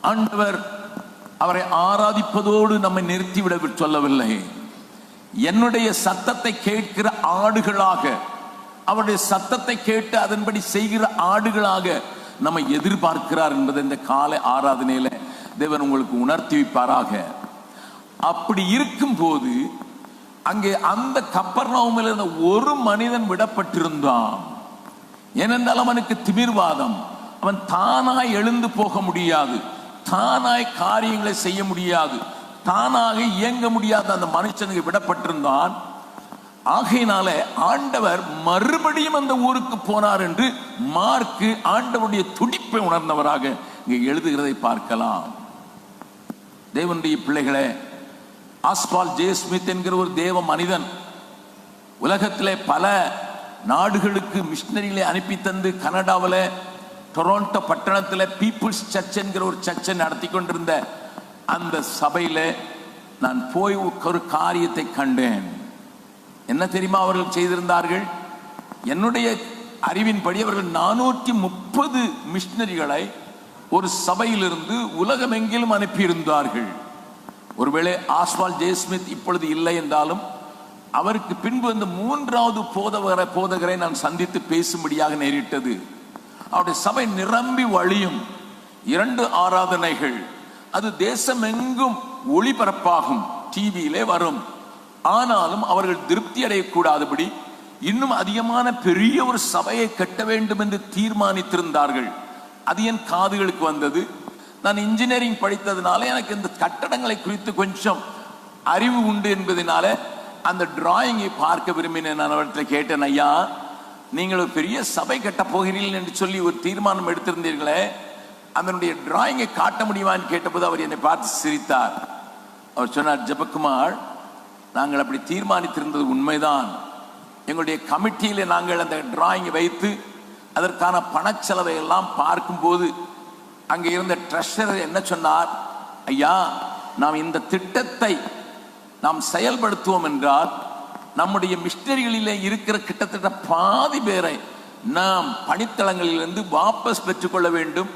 ஆண்டவர் அவரை ஆராதிப்பதோடு நம்மை நிறுத்திவிட சொல்லவில்லை. என்னுடைய சத்தத்தை கேட்கிற ஆடுகளாக அவருடைய சத்தத்தை கேட்டு அதன்படி செய்கிற ஆடுகளாக நம்மை எதிர்பார்க்கிறார் என்பதை இந்த காலை ஆராதனையில தேவன் உங்களுக்கு உணர்த்தி வைப்பாராக. அப்படி இருக்கும் போது அங்கே அந்த கப்பர்நவுமில் இருந்த ஒரு மனிதன் விடப்பட்டிருந்தான். ஏனென்றால் அவனுக்கு திமிர்வாதம். அவன் தானாய் எழுந்து போக முடியாது. தானாய் காரியங்களை செய்ய முடியாது. தானாக இயங்க முடியாத அந்த மனுஷனுக்கு விடப்பட்டிருந்தான். ஆகையினால ஆண்டவர் மறுபடியும் அந்த ஊருக்கு போனார் என்று மார்க்கு ஆண்டவருடைய துடிப்பை உணர்ந்தவராக இங்கே எழுதுகிறதை பார்க்கலாம். தேவனுடைய பிள்ளைகளே ஆஸ்பால் ஜெயஸ்மித் என்கிற ஒரு தேவ மனிதன் உலகத்திலே பல நாடுகளுக்கு மிஷினரிகளை அனுப்பி தந்து கனடாவில் டொரோண்டோ பட்டணத்தில் பீப்புள்ஸ் சர்ச் என்கிற ஒரு சர்ச்சை நடத்தி கொண்டிருந்த அந்த சபையில் நான் போய் ஒரு காரியத்தை கண்டேன். என்ன தெரியுமா அவர்கள் செய்திருந்தார்கள்? என்னுடைய அறிவின்படி அவர்கள் நானூற்றி முப்பது மிஷினரிகளை ஒரு சபையிலிருந்து உலகமெங்கிலும் அனுப்பியிருந்தார்கள். ஒருவேளை ஆஸ்வால் ஜெயஸ்மித் இப்பொழுது இல்லை என்றாலும் அவருக்கு பின்பு அந்த மூன்றாவது போதவரை போதகரை நான் சந்தித்து பேசும்படியாக நேரிட்டது. அவருடைய சபை நிரம்பி வழியும் இரண்டு ஆராதனைகள். அது தேசமெங்கும் ஒளிபரப்பாகும். டிவியிலே வரும். ஆனாலும் அவர்கள் திருப்தி அடையக்கூடாதபடி இன்னும் அதிகமான பெரிய ஒரு சபையை கட்ட வேண்டும் என்று தீர்மானித்திருந்தார்கள். அது என் காதுகளுக்கு வந்தது. நான் இன்ஜினியரிங் படித்ததுனால எனக்கு இந்த கட்டடங்களை குறித்து கொஞ்சம் அறிவு உண்டு என்பதனால அந்த டிராயிங்கை பார்க்க விரும்பினேன். நான் அவர்கிட்ட கேட்டேன் ஐயா நீங்கள் ஒரு பெரிய சபை கட்ட போகிறீர்கள் என்று சொல்லி ஒரு தீர்மானம் எடுத்திருந்தீர்களே அதனுடைய டிராயிங்கை காட்ட முடியுமான்னு கேட்டபோது அவர் என்னை பார்த்து சிரித்தார். அவர் சொன்னார் ஜெபக்குமார் நாங்கள் அப்படி தீர்மானித்திருந்தது உண்மைதான். எங்களுடைய கமிட்டியில் நாங்கள் அந்த டிராயிங்கை வைத்து அதற்கான பணச்செலவை எல்லாம் பார்க்கும்போது அங்கே இருந்த ட்ரெஷரர் என்ன சொன்னார் ஐயா நாம் இந்த திட்டத்தை நாம் செயல்படுத்துவோம் என்றால் நம்முடைய மிஷினரிகளிலே இருக்கிற கிட்டத்தட்ட பாதி பேரை நாம் பணித்தளங்களிலிருந்து வாபஸ் பெற்றுக்கொள்ள வேண்டும்.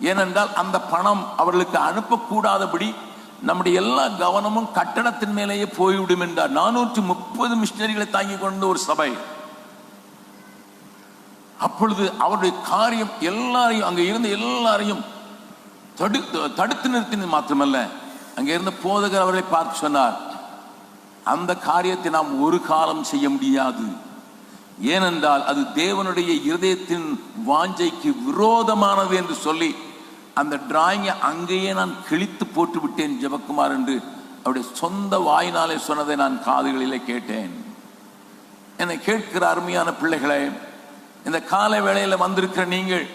ஏனென்றால் அந்த பணம் அவர்களுக்கு அனுப்பக்கூடாதபடி நம்முடைய எல்லா கவனமும் கட்டடத்தின் மேலேயே போய்விடும் என்றார். நானூற்றி முப்பது மிஷினரிகளை தாங்கி கொண்ட ஒரு சபை. அப்பொழுது அவருடைய காரியம் எல்லாரையும் அங்கே இருந்த எல்லாரையும் தடுத்து தடுத்து நிறுத்தினது மாத்திரமல்ல. அங்கே இருந்த போதகர் அவர்களை பார்த்து சொன்னார் அந்த காரியத்தை நாம் ஒரு காலம் செய்ய முடியாது. ஏனென்றால் அது தேவனுடைய இருதயத்தின் வாஞ்சைக்கு விரோதமானது என்று சொல்லி அந்த டிராயிங்கை அங்கேயே நான் கிழித்து போட்டு விட்டேன் ஜெபக்குமார் என்று அவருடைய சொந்த வாயினாலே சொன்னதை நான் காதுகளிலே கேட்டேன். என்னை கேட்கிற அருமையான பிள்ளைகளே இந்த கால வேளையில் வந்திருக்கிற நீங்கள்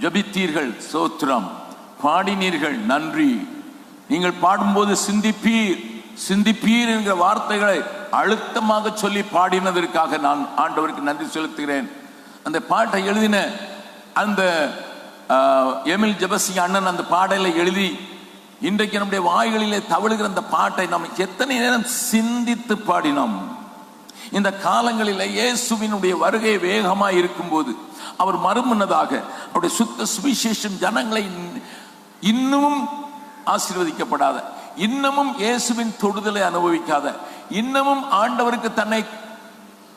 ஜபித்தீர்கள். சோத்திரம் பாடினீர்கள். நன்றி. நீங்கள் பாடும்போது சிந்திப்பீர். சிந்திப்பீர் என்கிற வார்த்தைகளை அழுத்தமாக சொல்லி பாடினதற்காக நான் ஆண்டவருக்கு நன்றி செலுத்துகிறேன். அந்த பாட்டை எழுதின அந்த எமில் ஜெபசிங் அண்ணன் அந்த பாடலை எழுதி இன்றைக்கு நம்முடைய வாய்களிலே தவழுகிற அந்த பாட்டை நாம் எத்தனை நேரம் சிந்தித்து பாடினோம். இந்த காலங்களில் இயேசுவினுடைய வருகை வேகமாக இருக்கும்போது அவர் மறுமுன்னதாக அவருடைய சுத்த சுவிசேஷம் ஜனங்களை இன்னமும் ஆசீர்வதிக்கப்படாத இன்னமும் இயேசுவின் தொடுதலை அனுபவிக்காத இன்னமும் ஆண்டவருக்கு தன்னை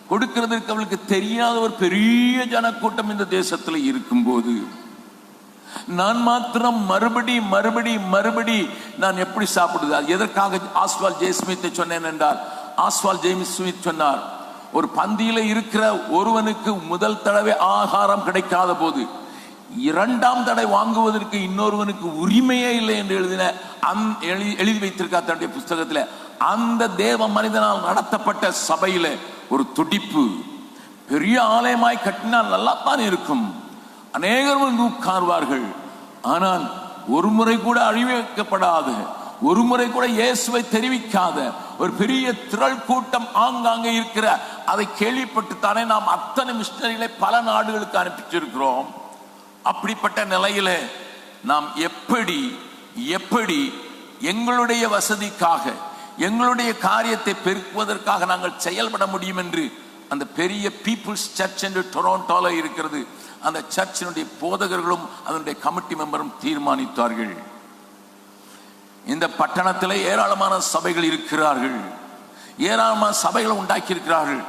கொடுக்கிறதற்கு அவளுக்கு தெரியாத ஒரு பெரிய ஜனக்கூட்டம் இந்த தேசத்தில் இருக்கும்போது நான் மாத்திரம் மறுபடி மறுபடி மறுபடி நான் எப்படி சாப்பிடுது? அது எதற்காக ஆஸ்வால் ஜெயஸ்மித்தை சொன்னேன் என்றால் ஆஸ்வால் ஜெய்மிஸ் சொன்னார் ஒரு பந்தியில இருக்கிற ஒருவனுக்கு முதல் தடவை ஆகாரம் கிடைக்காத போது இரண்டாம் தடை வாங்குவதற்கு இன்னொருவனுக்கு உரிமையே இல்லை என்று எழுதின அந் எழுதி எழுதி வைத்திருக்கா தன்னுடைய புஸ்தகத்தில். அந்த தேவ மனிதனால் நடத்தப்பட்ட சபையில ஒரு துடிப்பு. பெரிய ஆலயமாய் கட்டினால் நல்லாத்தான் இருக்கும். அநேகர் வந்து உட்கார்வார்கள். ஆனால் ஒரு முறை கூட அழிவிக்கப்படாத ஒரு முறை கூட இயேசுவை தெரிவிக்காத ஒரு பெரிய திரள் கூட்டம் ஆங்காங்கே இருக்கிற அதை கேள்விப்பட்டுத்தானே நாம் அத்தனை மிஷினரிகளை பல நாடுகளுக்கு அனுப்பிச்சிருக்கிறோம். அப்படிப்பட்ட நிலையில நாம் எப்படி எப்படி எங்களுடைய வசதிக்காக எங்களுடைய காரியத்தை பெருக்குவதற்காக நாங்கள் செயல்பட முடியும் என்று அந்த பெரிய பீப்புள்ஸ் சர்ச் என்று டொரோண்டோல இருக்கிறது. அந்த சர்ச்சினுடைய போதகர்களும் அதனுடைய கமிட்டி மெம்பரும் தீர்மானித்தார்கள். இந்த பட்டணத்தில் ஏராளமான சபைகள் இருக்கிறார்கள். ஏராளமான சபைகளை உண்டாக்கி இருக்கிறார்கள்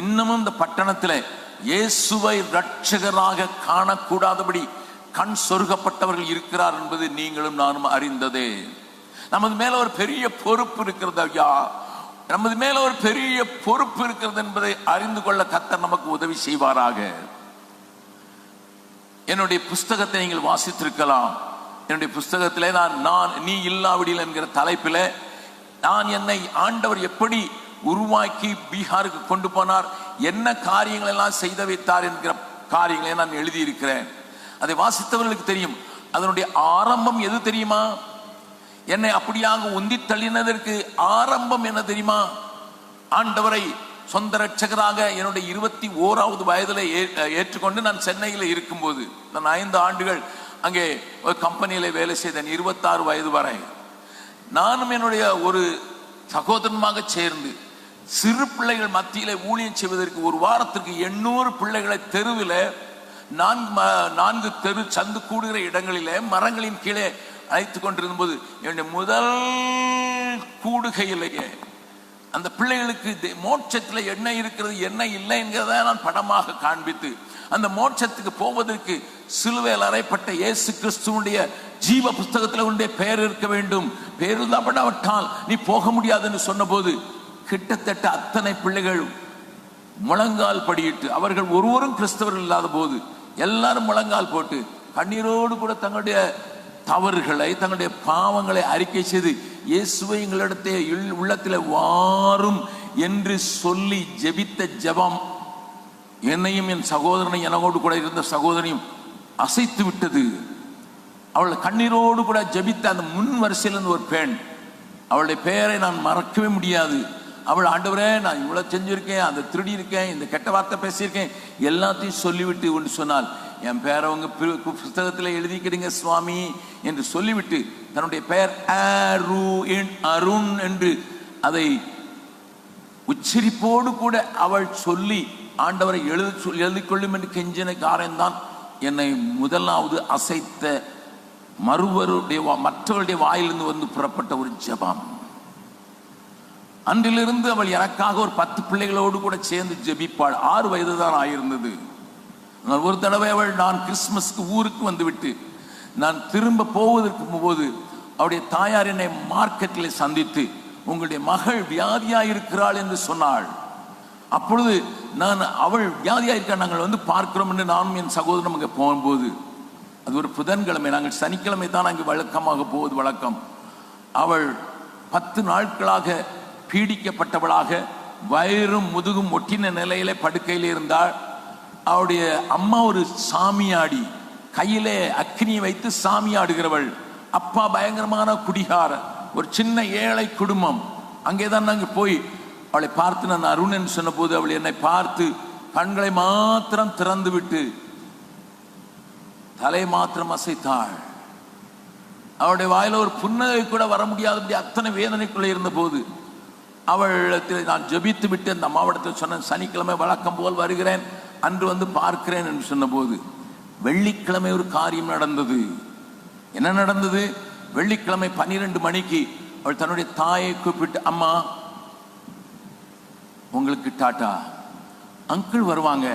இன்னமும் இந்த பட்டணத்தில் இயேசுவை ரட்சகராக காணக்கூடாதபடி கண் சொருகப்பட்டவர்கள் இருக்கிறார் என்பது நீங்களும் நானும் அறிந்ததே. நமது மேல ஒரு பெரிய பொறுப்பு இருக்கிறது ஐயா. நமது மேல ஒரு பெரிய பொறுப்பு இருக்கிறது என்பதை அறிந்து கொள்ள கத்தர் நமக்கு உதவி செய்வாராக. என்னுடைய புஸ்தகத்தை நீங்கள் வாசித்திருக்கலாம். என்னுடைய புஸ்தகத்திலே நான் நான் நீ இல்லாவிடில் என்கிற தலைப்பில் நான் என்னை ஆண்டவர் எப்படி உருவாக்கி பீகாருக்கு கொண்டு போனார் என்ன காரியங்கள் எல்லாம் செய்து வைத்தார் என்கிற காரியங்களை நான் எழுதியிருக்கிறேன். அதை வாசித்தவர்களுக்கு தெரியும். அதனுடைய ஆரம்பம் எது தெரியுமா? என்னை அப்படியாக உந்தி தள்ளினதற்கு ஆரம்பம் என்ன தெரியுமா? ஆண்டவரை சொந்த ரட்சகராக என்னுடைய இருபத்தி ஓராவது வயதில் ஏற்றுக்கொண்டு நான் சென்னையில் இருக்கும்போது நான் ஐந்து ஆண்டுகள் அங்கே ஒரு கம்பெனியில் வேலை செய்தேன் இருபத்தாறு வயது வரை. நானும் என்னுடைய ஒரு சகோதரமாக சேர்ந்து சிறு பிள்ளைகள் மத்தியில் ஊழியம் செய்வதற்கு ஒரு வாரத்திற்கு எண்ணூறு பிள்ளைகளை தெருவில் நான்கு ம- நான்கு தெரு சந்து கூடுகிற இடங்களிலே மரங்களின் கீழே அழைத்து கொண்டிருந்த போது என்னுடைய முதல் கூடுகையிலேயே அந்த பிள்ளைகளுக்கு தே- என்ன இருக்கிறது என்ன இல்லை என்கிறத நான் படமாக காண்பித்து அந்த மோட்சத்துக்கு போவதற்கு சிலுவையில் அறைப்பட்ட இயேசு கிறிஸ்துவனுடைய ஜீவ புஸ்தகத்தில் உன்னுடைய பெயர் இருக்க வேண்டும். பெயர் இல்லாவிட்டால் நீ போக முடியாதுன்னு சொன்னபோது கிட்டத்தட்ட அத்தனை பிள்ளைகள் முழங்கால் படியிட்டு அவர்கள் ஒருவரும் கிறிஸ்தவர்கள் இல்லாத போது எல்லாரும் முழங்கால் போட்டு கண்ணீரோடு கூட தங்களுடைய தவறுகளை தங்களுடைய பாவங்களை அறிக்கை செய்து இயேசுவை எங்களிடத்தே உள்ளத்தில் வாரும் என்று சொல்லி ஜெபித்த ஜெபம் என்னையும் என் சகோதரனை எனகோடு கூட இருந்த சகோதரனையும் அசைத்து விட்டது. அவள் கண்ணீரோடு கூட ஜெபித்த அந்த முன் வரிசையில் ஒரு பெண் அவளுடைய பெயரை நான் மறக்கவே முடியாது. அவள் ஆண்டவரே நான் இவ்வளோ செஞ்சிருக்கேன் அதை திருடி இருக்கேன் இந்த கெட்ட வார்த்தை பேசியிருக்கேன் எல்லாத்தையும் சொல்லிவிட்டு ஒன்று சொன்னால் என் பேரை உங்க புஸ்தகத்தில் எழுதிக்கிடுங்க சுவாமி என்று சொல்லிவிட்டு தன்னுடைய பெயர் அரு என் அருண் என்று அதை உச்சரிப்போடு கூட அவள் சொல்லி ஆண்டவரை எழுத சொல் எழுதிக்கொள்ளும் என்று கெஞ்சின காரம்தான் என்னை முதலாவது அசைத்த மறுவருடைய வா- மற்றவருடைய வாயிலிருந்து வந்து புறப்பட்ட ஒரு ஜபம். அன்றிலிருந்து அவள் எனக்காக ஒரு பத்து பிள்ளைகளோடு கூட சேர்ந்து ஜெபிப்பாள். ஆறு வயது தான் ஆயிருந்தது ஒரு தடவை அவள் நான் கிறிஸ்மஸ்க்கு ஊருக்கு வந்துவிட்டு நான் திரும்ப போவதற்கு போது அவருடைய தாயார் என்னை மார்க்கெட்டில் சந்தித்து உங்களுடைய மகள் வியாதியாக இருக்கிறாள் என்று சொன்னாள். அப்பொழுது நான் அவள் வியாதியாக இருக்கா நாங்கள் வந்து பார்க்கிறோம் என்று நானும் என் சகோதரனும் அங்கே போகும்போது அது ஒரு புதன்கிழமை நாங்கள் சனிக்கிழமை தான் அங்கே வழக்கமாக போவது வழக்கம். அவள் பத்து நாட்களாக பீடிக்கப்பட்டவளாக வயிறும் முதுகும் ஒட்டின நிலையில படுக்கையில் இருந்தாள். அவளுடைய அம்மா ஒரு சாமியாடி கையிலே அக்னியை வைத்து சாமியாடுகிறவள். அப்பா பயங்கரமான குடிகார ஒரு சின்ன ஏழை குடும்பம். அங்கே தான் நாங்கள் போய் அவளை பார்த்து நான் அருணன் சொன்னபோது அவள் என்னை பார்த்து கண்களை மாத்திரம் திறந்து விட்டு தலை மாத்திரம் அசைத்தாள். அவளுடைய வாயில ஒரு புன்னகை கூட வர முடியாதபடி அத்தனை வேதனைக்குள்ளே இருந்த போது அவளிடத்தில் நான் ஜெபித்து விட்டு அந்த அம்மாவிடத்தில் சொன்னேன் சனிக்கிழமை வழக்கம் போல் வருகிறேன். அன்று வந்து பார்க்கிறேன் என்று சொன்னபோது வெள்ளிக்கிழமை ஒரு காரியம் நடந்தது. என்ன நடந்தது? வெள்ளிக்கிழமை பன்னிரெண்டு மணிக்கு அவள் தன்னுடைய தாயை கூப்பிட்டு அம்மா உங்களுக்கு டாட்டா அங்கிள் வருவாங்க.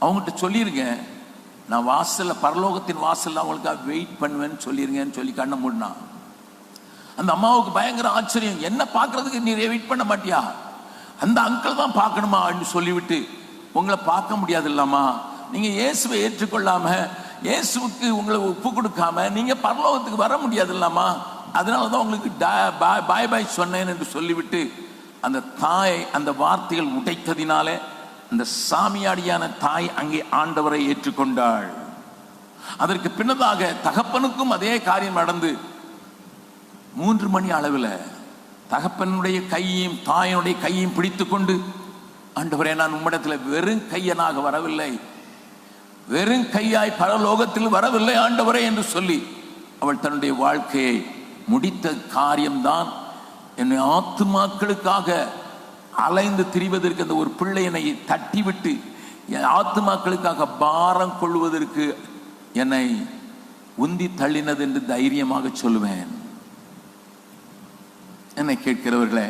அவங்ககிட்ட சொல்லியிருக்கேன் நான் வாசலில் பரலோகத்தின் வாசலில் அவங்களுக்காக வெயிட் பண்ணுவேன்னு சொல்லிருங்கன்னு சொல்லி கண்ணை மூடினா அந்த அம்மாவுக்கு பயங்கர ஆச்சரியம். என்ன பார்க்கறதுக்கு நீ வெயிட் பண்ண மாட்டியா? அந்த அங்கிள் தான் பார்க்கணுமா? அப்படின்னு சொல்லிவிட்டு உங்களை பார்க்க முடியாது இல்லாமா நீங்க இயேசுவை ஏற்றுக்கொள்ளாம இயேசுவுக்கு உங்களை ஒப்பு கொடுக்காம நீங்க பரலோகத்துக்கு வர முடியாது இல்லாமா அதனால தான் உங்களுக்கு பாய் பாய் சொன்னேன் என்று சொல்லிவிட்டு அந்த தாய் அந்த வார்த்தைகள் உடைத்ததினாலே அந்த சாமியாடியான தாய் அங்கே ஆண்டவரை ஏற்றுக்கொண்டாள். அதற்கு பின்னதாக தகப்பனுக்கும் அதே காரியம் நடந்து மூன்று மணி அளவில் தகப்பனுடைய கையையும் தாயினுடைய கையையும் பிடித்துக்கொண்டு ஆண்டவரே நான் உம்மிடத்தில் வெறும் கையனாக வரவில்லை. வெறும் கையாய் பரலோகத்தில் வரவில்லை ஆண்டவரே என்று சொல்லி அவள் தன்னுடைய வாழ்க்கையை முடித்த காரியம்தான். என்னை ஆத்துமாக்களுக்காக அலைந்து திரிவதற்கு அந்த ஒரு பிள்ளை என்னை தட்டிவிட்டு என் ஆத்துமாக்களுக்காக பாரம் கொள்வதற்கு என்னை உந்தி தள்ளினது என்று தைரியமாக சொல்லுவேன். என்னை கேட்கிறவர்களே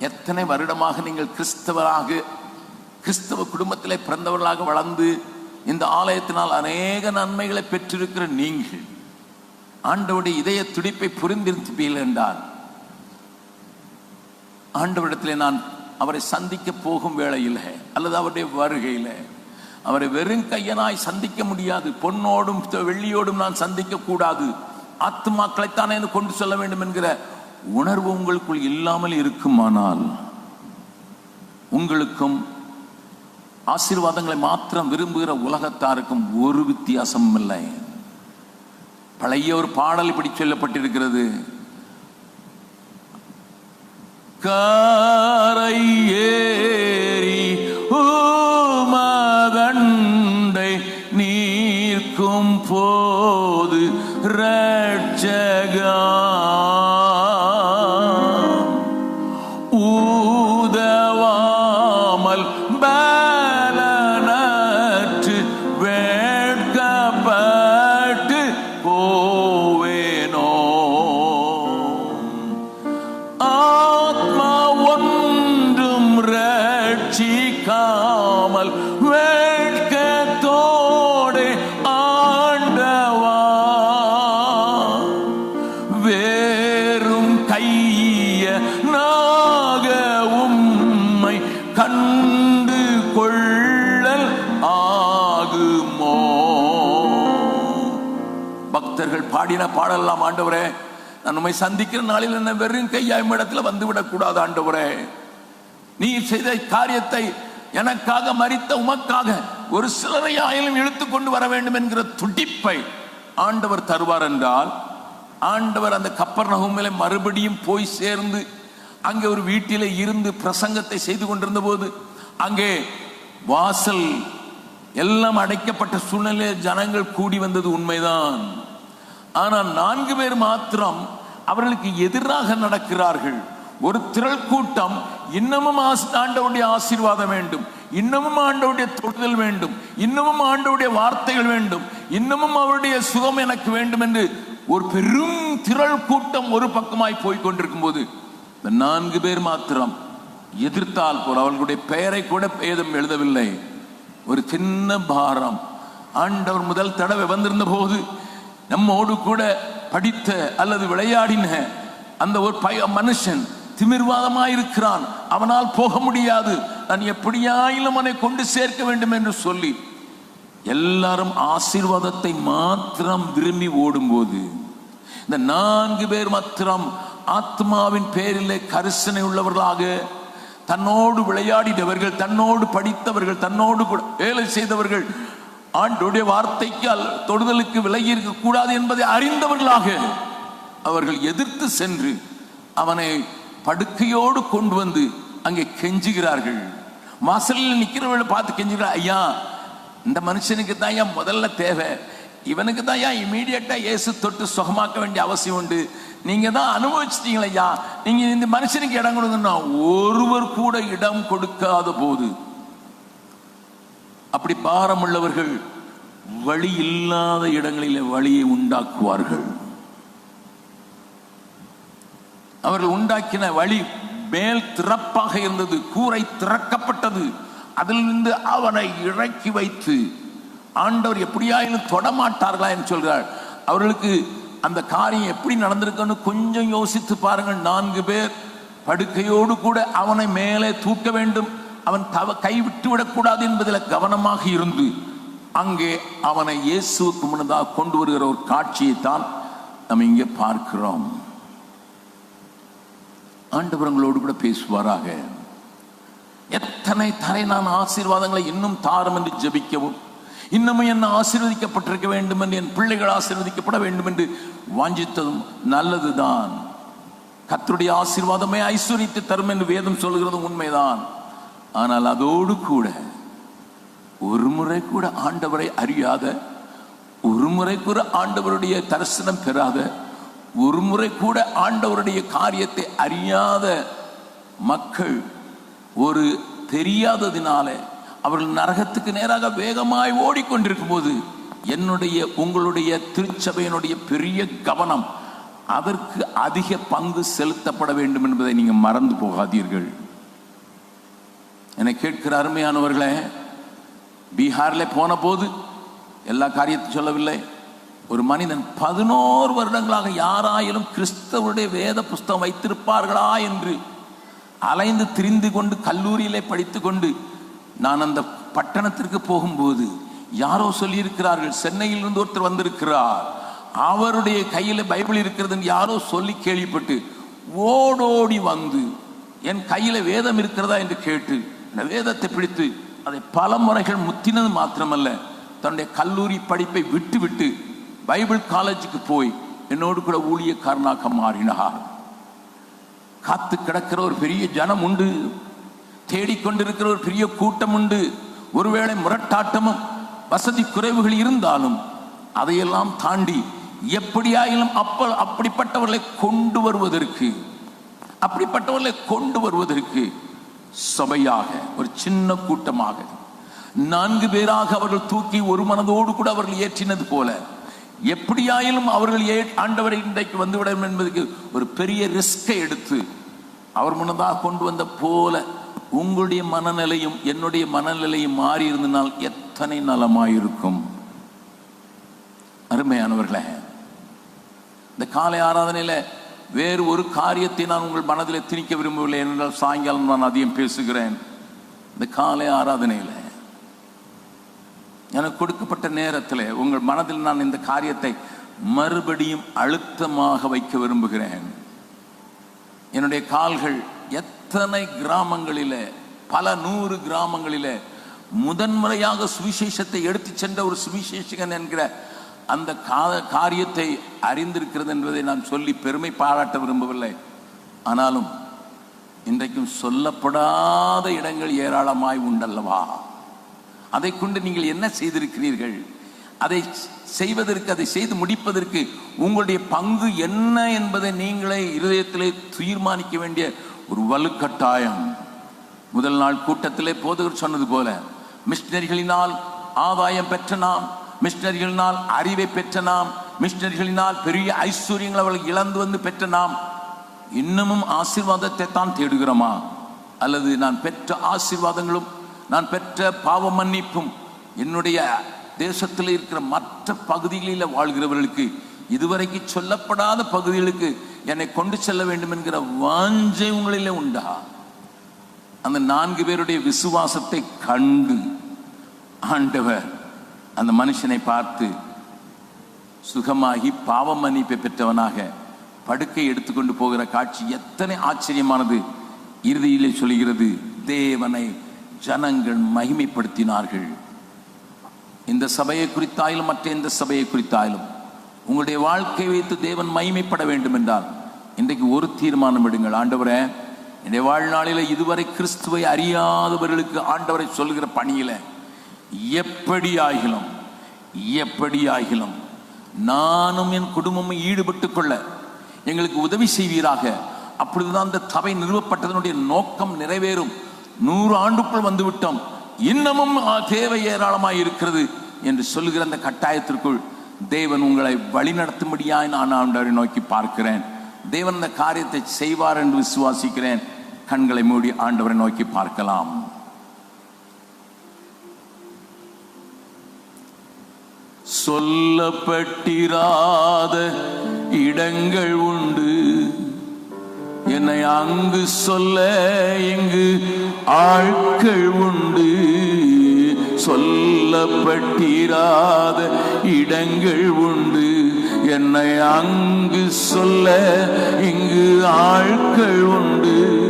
எத்தனை வருடமாக நீங்கள் கிறிஸ்தவராக கிறிஸ்தவ குடும்பத்திலே பிறந்தவர்களாக வளர்ந்து இந்த ஆலயத்தினால் அநேக நன்மைகளை பெற்றிருக்கிற நீங்கள் ஆண்டவருடைய இதய துடிப்பை புரிந்திருப்பீர்கள் என்றார் ஆண்டவரிடத்திலே நான் அவரை சந்திக்க போகும் வேளையில் அல்லது அவருடைய வருகையில் அவரை வெறும் கையனாய் சந்திக்க முடியாது பொன்னோடும் வெள்ளியோடும் நான் சந்திக்க கூடாது ஆத்துமாக்களைத்தானே என்று கொண்டு செல்ல வேண்டும் என்கிற உணர்வு உங்களுக்குள் இல்லாமல் இருக்குமானால் உங்களுக்கும் ஆசீர்வாதங்களை மாத்திரம் விரும்புகிற உலகத்தாருக்கும் ஒரு வித்தியாசமும் இல்லை பழைய ஒரு பாடல் இப்படி சொல்லப்பட்டிருக்கிறது. காரையே பாடின பாடலாம் ஆண்டவரே நான் உண்மை சந்திக்கிற நாளில் என்ன வெறும் கையாயும் இடத்துல வந்து விடக்கூடாது ஆண்டவரே. நீ செய்த காரியத்தை எனக்காக மறித்த உமக்காக ஒரு சிலரை ஆயிலும் இழுத்து கொண்டு வர வேண்டும் என்கிற துடிப்பை ஆண்டவர் தருவார் என்றால் ஆண்டவர் அந்த கப்பர் நகுமில மறுபடியும் போய் சேர்ந்து அங்கே ஒரு வீட்டிலே இருந்து பிரசங்கத்தை செய்து கொண்டிருந்த போது அங்கே வாசல் எல்லாம் அடைக்கப்பட்ட சூழ்நிலை ஜனங்கள் கூடி வந்தது உண்மைதான். ஆனால் நான்கு பேர் மாத்திரம் அவர்களுக்கு எதிராக நடக்கிறார்கள். ஒரு திரள் கூட்டம் இன்னமும் ஆண்டவுடைய ஆசீர்வாதம் வேண்டும். இன்னமும் ஆண்டவுடைய தொடுதல் வேண்டும். இன்னமும் ஆண்டவுடைய வார்த்தைகள் வேண்டும். இன்னமும் அவருடைய சுகம் எனக்கு வேண்டும் என்று ஒரு பெரும் திரள் கூட்டம் ஒரு பக்கமாய் போய் கொண்டிருக்கும் போது இந்த நான்கு பேர் மாத்திரம் எதிர்த்தால் போல் அவர்களுடைய பெயரை கூட ஏதும் எழுதவில்லை. ஒரு சின்ன பாரம். ஆண்டவர் முதல் தடவை வந்திருந்த போது நம்மோடு கூட படித்த அல்லது விளையாடின அந்த ஒரு பய மனுஷன் திமிர்வாதமாயிருக்கிறான். அவனால் போக முடியாது. நான் எப்படியாயிலும் அவனை கொண்டு சேர்க்க வேண்டும் என்று சொல்லி எல்லாரும் ஆசீர்வாதத்தை மாத்திரம் விரும்பி ஓடும்போது இந்த நான்கு பேர் மாத்திரம் ஆத்மாவின் பேரிலே கரிசனை உள்ளவர்களாக தன்னோடு விளையாடினவர்கள் தன்னோடு படித்தவர்கள் தன்னோடு கூட வேலை செய்தவர்கள் ஆண்டுடைய வார்த்தைக்கு அல்- தொடுதலுக்கு விலகி இருக்கக்கூடாது என்பதை அறிந்தவர்களாக அவர்கள் எதிர்த்து சென்று அவனை படுக்கையோடு கொண்டு வந்து அங்கே கெஞ்சுகிறார்கள். வாசலில் நிற்கிறவர்களை பார்த்து கெஞ்சுகிறார் ஐயா இந்த மனுஷனுக்கு தான் ஏன் முதல்ல தேவை? இவனுக்கு தான் ஏன் இமீடியட்டாக இயேசு தொட்டு சுகமாக்க வேண்டிய அவசியம் உண்டு? நீங்கள் தான் அனுபவிச்சிட்டீங்களா ஐயா. நீங்கள் இந்த மனுஷனுக்கு இடம் கொடுங்கன்னா. ஒருவர் கூட இடம் கொடுக்காத போது அப்படி பாரம் உள்ளவர்கள் வழி இல்லாத இடங்களிலே வழியை உண்டாக்குவார்கள். அவர்கள் உண்டாக்கின வழி மேல் திறப்பாக இருந்தது கூரை திறக்கப்பட்டது. அதிலிருந்து அவனை இறக்கி வைத்து ஆண்டவர் எப்படியாயினும் தொடமாட்டார்களா என்று சொல்கிறார். அவர்களுக்கு அந்த காரியம் எப்படி நடந்திருக்குன்னு கொஞ்சம் யோசித்து பாருங்கள். நான்கு பேர் படுக்கையோடு கூட அவனை மேலே தூக்க வேண்டும். அவன் தவ கைவிட்டு விடக்கூடாது என்பதில் கவனமாக இருந்து அங்கே அவனை இயேசுக்கு முன்னதாக கொண்டு வருகிற ஒரு காட்சியை தான் நம்ம இங்கே பார்க்கிறோம். ஆண்டவரங்களோடு கூட பேசுவாராக. எத்தனை தரை நான் ஆசீர்வாதங்களை இன்னும் தாரும் என்று ஜெபிக்கவும் இன்னமும் என்ன ஆசீர்வதிக்கப்பட்டிருக்க வேண்டும் என்று என் பிள்ளைகள் ஆசீர்வதிக்கப்பட வேண்டும் என்று வாஞ்சித்ததும் நல்லதுதான். கத்தருடைய ஆசீர்வாதமே ஐஸ்வர்யத்தை தரும் என்று வேதம் சொல்கிறதும் உண்மைதான். ஆனால் அதோடு கூட ஒரு முறை கூட ஆண்டவரை அறியாத ஒரு முறை கூட ஆண்டவருடைய தரிசனம் பெறாத ஒரு முறை கூட ஆண்டவருடைய காரியத்தை அறியாத மக்கள் ஒரு தெரியாததினால அவர்கள் நரகத்துக்கு நேராக வேகமாய் ஓடிக்கொண்டிருக்கும் போது என்னுடைய உங்களுடைய திருச்சபையினுடைய பெரிய கவனம் அதற்கு அதிக பங்கு செலுத்தப்பட வேண்டும் என்பதை நீங்கள் மறந்து போகாதீர்கள். என்னை கேட்கிற அருமையானவர்களே பீகாரில் போன போது எல்லா காரியத்தையும் சொல்லவில்லை. ஒரு மனிதன் பதினோரு வருடங்களாக யாராயிலும் கிறிஸ்தவருடைய வேத புஸ்தகம் வைத்திருப்பார்களா என்று அலைந்து திரிந்து கொண்டு கல்லூரியிலே படித்து கொண்டு நான் அந்த பட்டணத்திற்கு போகும்போது யாரோ சொல்லியிருக்கிறார்கள் சென்னையில் இருந்து ஒருத்தர் வந்திருக்கிறார். அவருடைய கையில் பைபிள் இருக்கிறதுன்னு யாரோ சொல்லி கேள்விப்பட்டு ஓடோடி வந்து என் கையில் வேதம் இருக்கிறதா? என்று கேட்டு இந்த வேதத்தை பிடித்து அதை பல முறைகள் முத்தினது மாத்திரமல்ல தன்னுடைய கல்லூரி படிப்பை விட்டு விட்டு பைபிள் காலேஜுக்கு போய் என்னோடு கூட ஊழியக்காரனாக மாறினார். காத்து கிடக்கிற ஒரு பெரிய ஜனம் உண்டு தேடிக்கொண்டிருக்கிற ஒரு பெரிய கூட்டம் உண்டு. ஒருவேளை முரட்டாட்டமும் வசதி குறைவுகள் இருந்தாலும் அதையெல்லாம் தாண்டி எப்படியாயிலும் அப்ப அப்படிப்பட்டவர்களை கொண்டு வருவதற்கு அப்படிப்பட்டவர்களை கொண்டு வருவதற்கு சபையாக ஒரு சின்ன கூட்டமாக. நான்கு பேராக அவர்கள் தூக்கி ஒரு மனதோடு கூட அவர்கள் ஏற்றினது போல எப்படியாயிலும் அவர்கள் ஏ ஆண்டவரை இன்றைக்கு வந்துவிடும் என்பதற்கு ஒரு பெரிய ரிஸ்கை எடுத்து அவர் முன்னதாக கொண்டு வந்த போல உங்களுடைய மனநிலையும் என்னுடைய மனநிலையும் மாறி இருந்தனால் எத்தனை நலமாயிருக்கும். அருமையானவர்களே இந்த காலை ஆராதனையில வேறு ஒரு காரியத்தை நான் உங்கள் மனதில் திணிக்க விரும்பவில்லை என்றால் சாயங்காலம் நான் அதிகம் பேசுகிறேன். இந்த காலை ஆராதனையில எனக்கு கொடுக்கப்பட்ட நேரத்தில் உங்கள் மனதில் நான் இந்த காரியத்தை மறுபடியும் அழுத்தமாக வைக்க விரும்புகிறேன். என்னுடைய கால்கள் எத்தனை கிராமங்களில் பல நூறு கிராமங்களில் முதன்முறையாக சுவிசேஷத்தை எடுத்து சென்ற ஒரு சுவிசேஷகன் என்கிற அந்த கா- காரியத்தை அறிந்திருக்கிறது என்பதை நான் சொல்லி பெருமை பாராட்ட விரும்பவில்லை. ஆனாலும் இன்றைக்கும் சொல்லப்படாத இடங்கள் ஏராளமாய் உண்டல்லவா? அதை கொண்டு நீங்கள் என்ன செய்திருக்கிறீர்கள்? அதை செய்வதற்கு அதை செய்து முடிப்பதற்கு உங்களுடைய பங்கு என்ன என்பதை நீங்களே இருதயத்திலே தீர்மானிக்க வேண்டிய ஒரு வலுக்கட்டாயம். முதல் நாள் கூட்டத்திலே போதகர் சொன்னது போல மிஷினரிகளினால் ஆதாயம் பெற்ற நாம் மிஷினரிகளினால் அறிவை பெற்ற நாம் மிஷினரிகளினால் பெரிய ஐஸ்வர்யங்கள் அவர்கள் இழந்து வந்து பெற்ற நாம் இன்னமும் ஆசீர்வாதத்தை தான் தேடுகிறோமா? அல்லது நான் பெற்ற ஆசீர்வாதங்களும் நான் பெற்ற பாவ மன்னிப்பும் என்னுடைய தேசத்தில் இருக்கிற மற்ற பகுதிகளில் வாழ்கிறவர்களுக்கு இதுவரைக்கு சொல்லப்படாத பகுதிகளுக்கு என்னை கொண்டு செல்ல வேண்டும் என்கிற வாஞ்சை உங்களிலே உண்டா? அந்த நான்கு பேருடைய விசுவாசத்தை கண்டு ஆண்டவர் அந்த மனுஷனை பார்த்து சுகமாகி பாவ மன்னிப்பை பெற்றவனாக படுக்கை எடுத்துக்கொண்டு போகிற காட்சி எத்தனை ஆச்சரியமானது! இறுதியிலே சொல்கிறது தேவனை ஜனங்கள் மகிமைப்படுத்தினார்கள். இந்த சபையை குறித்தாயிலும் மற்ற எந்த சபையை குறித்தாயிலும் உங்களுடைய வாழ்க்கை வைத்து தேவன் மகிமைப்பட வேண்டும் என்றால் இன்றைக்கு ஒரு தீர்மானம் எடுங்கள். ஆண்டவரே என்னுடைய வாழ்நாளில் இதுவரை கிறிஸ்துவை அறியாதவர்களுக்கு ஆண்டவரை சொல்கிற பணியில எப்படி ஆகிலும் எப்படி ஆகிலும் நானும் என் குடும்பமும் ஈடுபட்டுக் கொள்ள எங்களுக்கு உதவி செய்வீராக. அப்பொழுதுதான் இந்த சபை நிறுவப்பட்டதனுடைய நோக்கம் நிறைவேறும். நூறு ஆண்டுக்குள் வந்துவிட்டோம். இன்னமும் தேவை ஏராளமாக இருக்கிறது என்று சொல்லுகிற அந்த கட்டாயத்திற்குள் தேவன் உங்களை வழிநடத்தும்படியாய் நான் ஆண்டவரை நோக்கி பார்க்கிறேன். தேவன் இந்த காரியத்தை செய்வார் என்று விசுவாசிக்கிறேன். கண்களை மூடி ஆண்டவரை நோக்கி பார்க்கலாம். சொல்லப்பட்டிராத இடங்கள் உண்டு. என்னை அங்கு சொல்ல இங்கு ஆட்கள் உண்டு. சொல்லப்பட்டிராத இடங்கள் உண்டு. என்னை அங்கு சொல்ல இங்கு ஆட்கள் உண்டு.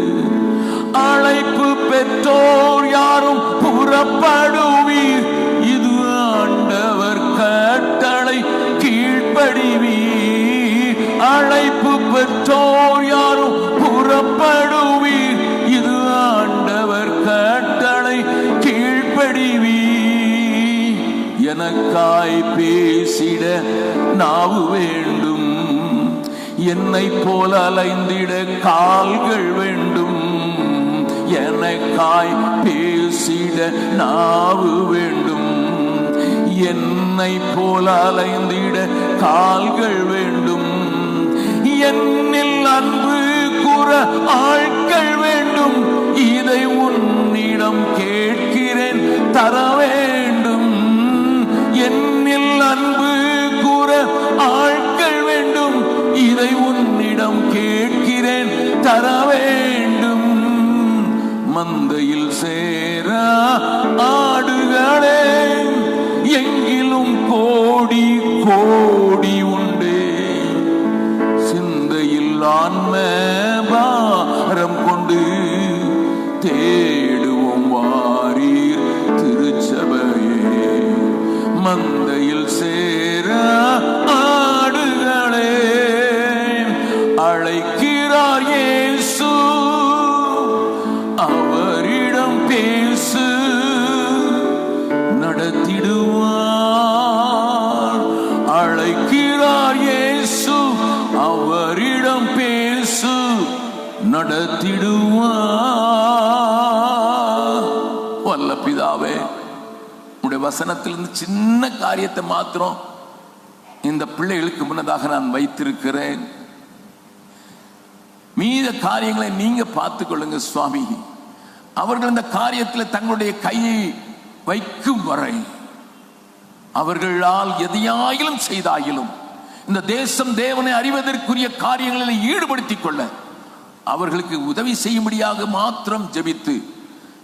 அழைப்பு பெற்றோர் யாரும் புறப்படும் மனைவி அழைப்பு பெற்றோர் யாரும் புறப்படுவீர். இது ஆண்டவர் கட்டளை கீழ்ப்படிவீர். எனக்காய் பேசிட நாவு வேண்டும். என்னை போல அலைந்திட கால்கள் வேண்டும். எனக்காய் பேசிட நாவு வேண்டும். என்னை போல அலைந்திட கால்கள் வேண்டும். என்னில் அன்பு கூற ஆட்கள் வேண்டும். இதை உன்னிடம் கேட்கிறேன் தர வேண்டும். என்னில் அன்பு கூற ஆட்கள் வேண்டும். இதை உன்னிடம் கேட்கிறேன் தர வேண்டும். மந்தையில் சேர நடத்திடுவார் வல்ல பிதாவே உடைய வசனத்திலிருந்து சின்ன காரியத்தை மாத்திரம் இந்த பிள்ளைகளுக்கு முன்னதாக நான் வைத்திருக்கிறேன். மீத காரியங்களை நீங்க பார்த்து கொள்ளுங்க சுவாமி. அவர்கள் இந்த காரியத்தில் தங்களுடைய கையை வைக்கும் வரை அவர்களால் எதையாயிலும் செய்தாயிலும் இந்த தேசம் தேவனை அறிவதற்குரிய காரியங்களில் ஈடுபடுத்திக் கொள்ள அவர்களுக்கு உதவி செய்யும்படியாக மாத்திரம் ஜெபித்து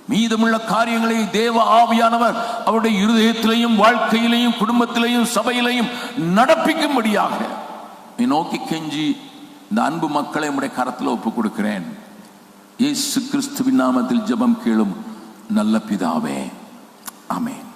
மீதமுள்ள காரியங்களை தேவ ஆவியானவர் அவருடைய இருதயத்திலையும் வாழ்க்கையிலையும் குடும்பத்திலையும் சபையிலையும் நடப்பிக்கும்படியாக. நீ நோக்கி கெஞ்சி இந்த அன்பு மக்களை உடைய கரத்தில் ஒப்புக் கொடுக்கிறேன். இயேசு கிறிஸ்துவின் நாமத்தில் ஜெபம் கேளும் நல்ல பிதாவே. ஆமென்.